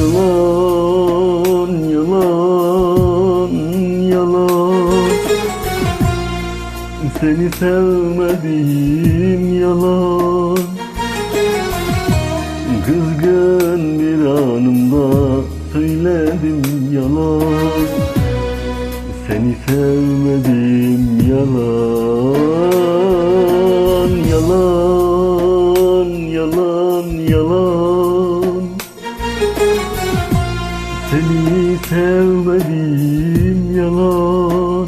Yalan, yalan, yalan Seni sevmedim yalan. Kızgın bir yalan.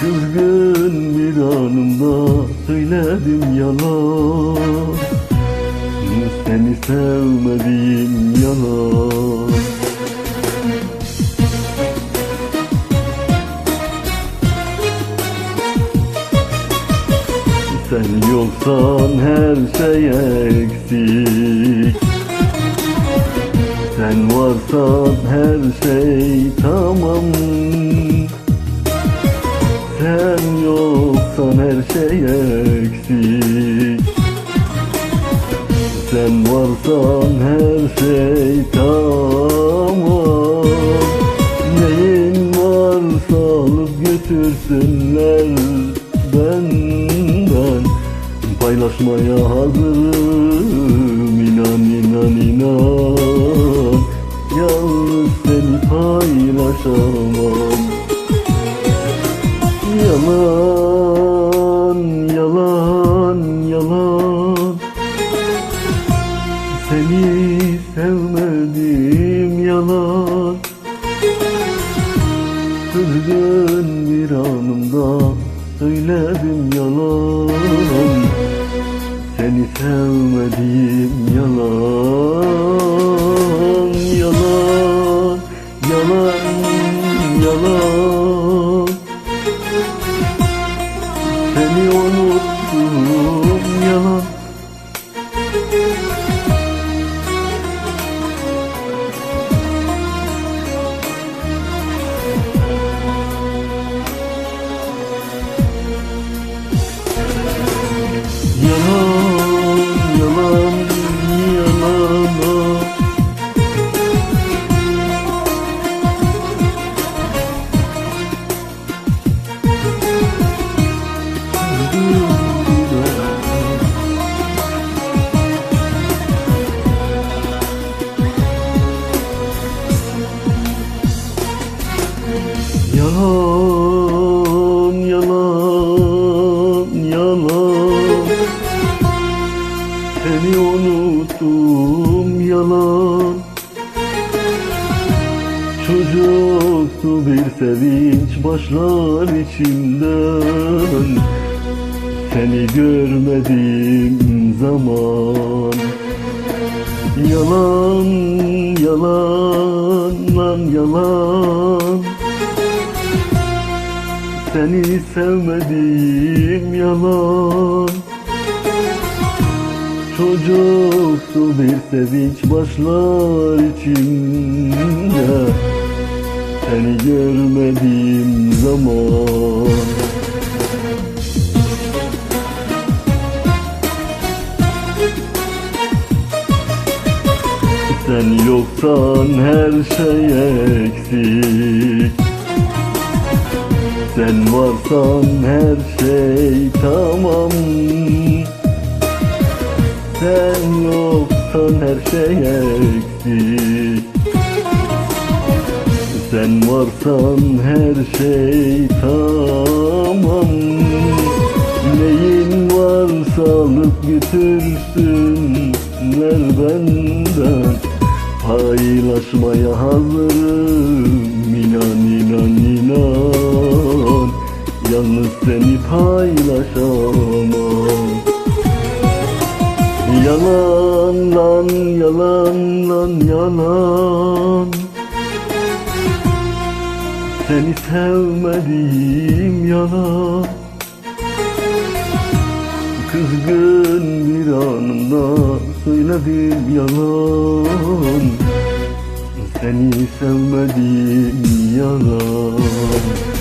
Kızgın bir anımda söyledim yalan. Seni sevmedim yalan? Sen yoksan her şey eksik Sen varsan her şey tamam. Sen yoksan her şey eksik. Sen varsan her şey tamam. Neyin varsa alıp götürsünler benden. Paylaşmaya hazırım inan inan inan yalan, yalan. Seni sevmedim yalan. Kızgın bir anımda söyledim yalan. Seni sevmedim Yalan, unuttum yalan Yalan, yalan, yalan. Seni unuttum yalan. Çocuktu bir sevinç başlar içimden Seni görmedim zaman. Yalan, yalan, lan yalan. Seni sevmedim yalan. Çocuktu bir sevinç başlar içimde Seni görmedim zaman Sen yoksan her şey eksik. Sen varsan her şey tamam. Sen yoksan her şey eksik. Sen varsan her şey tamam. Neyin varsa alıp götürsünler benden Paylaşmaya hazırım. İnan inan inan. Yalnız seni paylaşamam. Yalan lan yalan. Lan yalan Seni sevmedim yalan. Kızgın bir anında söyledim yalan. Seni sevmedim yalan